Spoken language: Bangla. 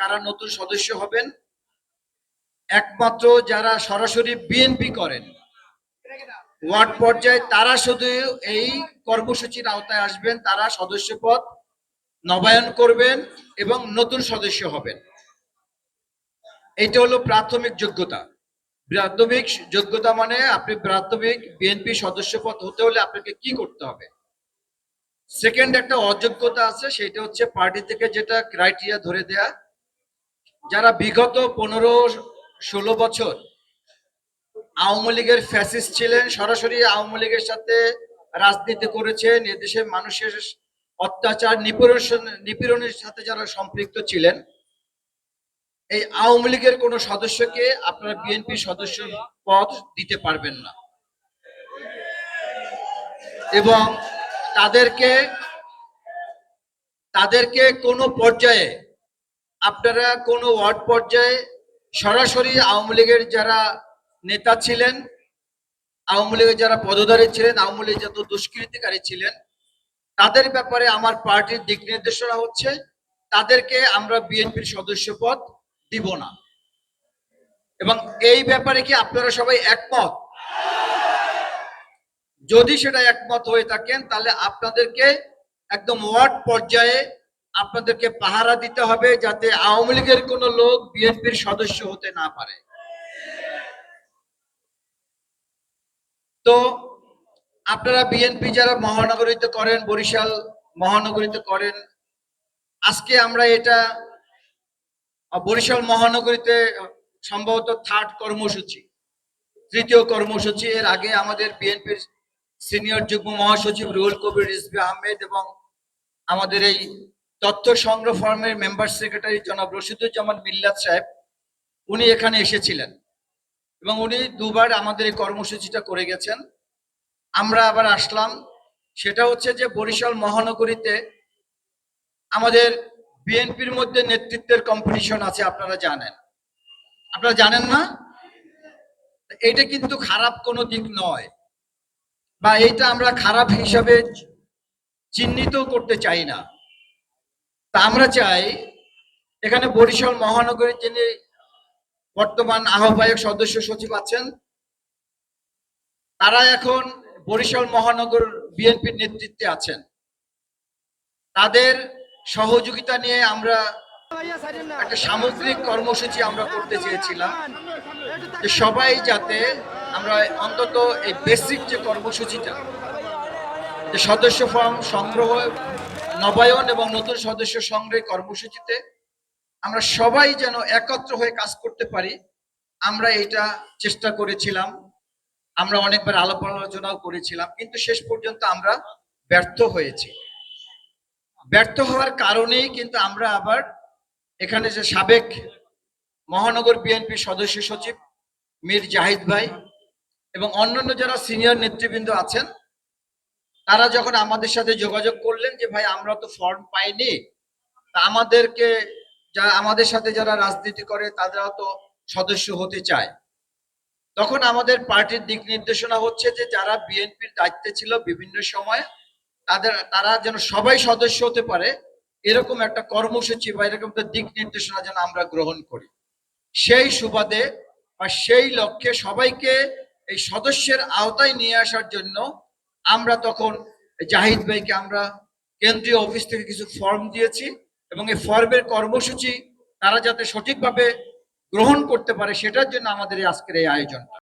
কারা নতুন সদস্য হবেন? একমাত্র যারা সরাসরি বিএনপি করেন। ওয়ার্ড পর্যায়ে তারা শুধু এই কর্মসূচির আওতায় আসবেন, তারা সদস্য পদ নবায়ন করবেন এবং নতুন সদস্য হবেন। এইটা হলো প্রাথমিক যোগ্যতা। প্রাথমিক যোগ্যতা মানে আপনি প্রাথমিক বিএনপি সদস্য পদ হতে হলে আপনাকে কি করতে হবে? সেকেন্ড একটা অযোগ্যতা আছে, সেটা হচ্ছে পার্টি থেকে যেটা ক্রাইটেরিয়া ধরে দেয়া যারা বিগত পনেরো ষোলো বছর আওয়ামী লীগের ফ্যাসিস্ট ছিলেন, সরাসরি আওয়ামী লীগের সাথে রাজনীতি করেছেন, এদেশের মানুষের অত্যাচার নিপীড়ন নিপীড়নের সাথে যারা সম্পৃক্ত ছিলেন, এই আওয়ামী লীগের কোন সদস্যকে আপনারা বিএনপি সদস্য পদ দিতে পারবেন না। এবং তাদেরকে তাদেরকে কোনো পর্যায়ে আপনারা কোনো ওয়ার্ড পর্যায়ে সরাসরি আওয়ামী লীগের যারা নেতা ছিলেন, আওয়ামী লীগের যারা পদধারী ছিলেন, আওয়ামী লীগের যত দুষ্কৃতিকারী ছিলেন, তাদের ব্যাপারে আমার পার্টির দিক নির্দেশনা হচ্ছে, তাদেরকে আমরা বিএনপির সদস্য পদ দিব না। এবং এই ব্যাপারে কি আপনারা সবাই একমত? যদি সেটা একমত হয়ে থাকেন, তাহলে আপনাদেরকে একদম ওয়ার্ড পর্যায়ে আপনাদেরকে পাহারা দিতে হবে যাতে আওয়ামী লীগের কোনো লোক বিএনপির সদস্য হতে না পারে। তো আপনারা বিএনপি যারা মহানগরীতে করেন, বরিশাল মহানগরীতে করেন, আজকে আমরা এটা, বরিশাল মহানগরীতে সম্ভবত থার্ড কর্মসূচি, তৃতীয় কর্মসূচি। এর আগে আমাদের বিএনপির সিনিয়র যুগ্ম মহাসচিব রুহুল কবির রিজভি আহমেদ এবং আমাদের এই তথ্য সংগ্রহ ফর্মের মেম্বার সেক্রেটারি জনাব রশিদুজ্জামান মিল্লাত সাহেব, উনি এখানে এসেছিলেন এবং উনি দুবার আমাদের এই কর্মসূচিটা করে গেছেন। আমরা আবার আসলাম। সেটা হচ্ছে যে বরিশাল মহানগরীতে আমাদের বিএনপির মধ্যে নেতৃত্বের কম্পিটিশন আছে, আপনারা জানেন। আপনারা জানেন না? এটা কিন্তু খারাপ কোনো দিক নয় বা এইটা আমরা খারাপ হিসাবে চিহ্নিত করতে চাই না। তা আমরা চাই এখানে বরিশাল মহানগরীর যিনি বর্তমান আহ্বায়ক সদস্য সচিব আছেন, তারা এখন বরিশাল মহানগর বিএনপির নেতৃত্বে আছেন। তাদের সহযোগিতা নিয়ে আমরা একটা সামগ্রিক কর্মসূচি আমরা করতে চেয়েছিলাম যে সবাই যাতে আমরা অন্তত এই বেসিক যে কর্মসূচিটা, যে সদস্য ফর্ম সংগ্রহ নবায়ন এবং নতুন সদস্য সংগ্রহ কর্মসূচিতে আমরা সবাই যেন একত্র হয়ে কাজ করতে পারি, আমরা এটা চেষ্টা করেছিলাম। আমরা অনেকবার আলাপ আলোচনাও করেছিলাম, কিন্তু শেষ পর্যন্ত আমরা ব্যর্থ হয়েছি। ব্যর্থ হওয়ার কারণেই কিন্তু আমরা আবার এখানে যে সাবেক মহানগর বিএনপি সদস্য সচিব মীর জাহিদ ভাই এবং অন্যান্য যারা সিনিয়র নেতৃবৃন্দ আছেন তারা যখন আমাদের সাথে যোগাযোগ করলেন যে, ভাই, আমরা তো ফর্ম পাইনি। আমাদেরকে যারা আমাদের সাথে যারা রাজনীতি করে, তারাও তো সদস্য হতে চায়। তখন আমাদের পার্টির দিক নির্দেশনা হচ্ছে যে, যারা বিএনপির দায়িত্বে ছিল বিভিন্ন সময়, তাদের, তারা যেন সবাই সদস্য হতে পারে, এরকম একটা কর্মসূচি বা এরকম একটা দিক নির্দেশনা যেন আমরা গ্রহণ করি। সেই সুবাদে বা সেই লক্ষ্যে সবাইকে এই সদস্যের আওতায় নিয়ে আসার জন্য আমরা তখন জাহিদ ভাইকে আমরা কেন্দ্রীয় অফিস থেকে কিছু ফর্ম দিয়েছি এবং এই ফর্মের কর্মসূচি তারা যাতে সঠিকভাবে গ্রহণ করতে পারে, সেটার জন্য আমাদের আজকের এই আয়োজনটা।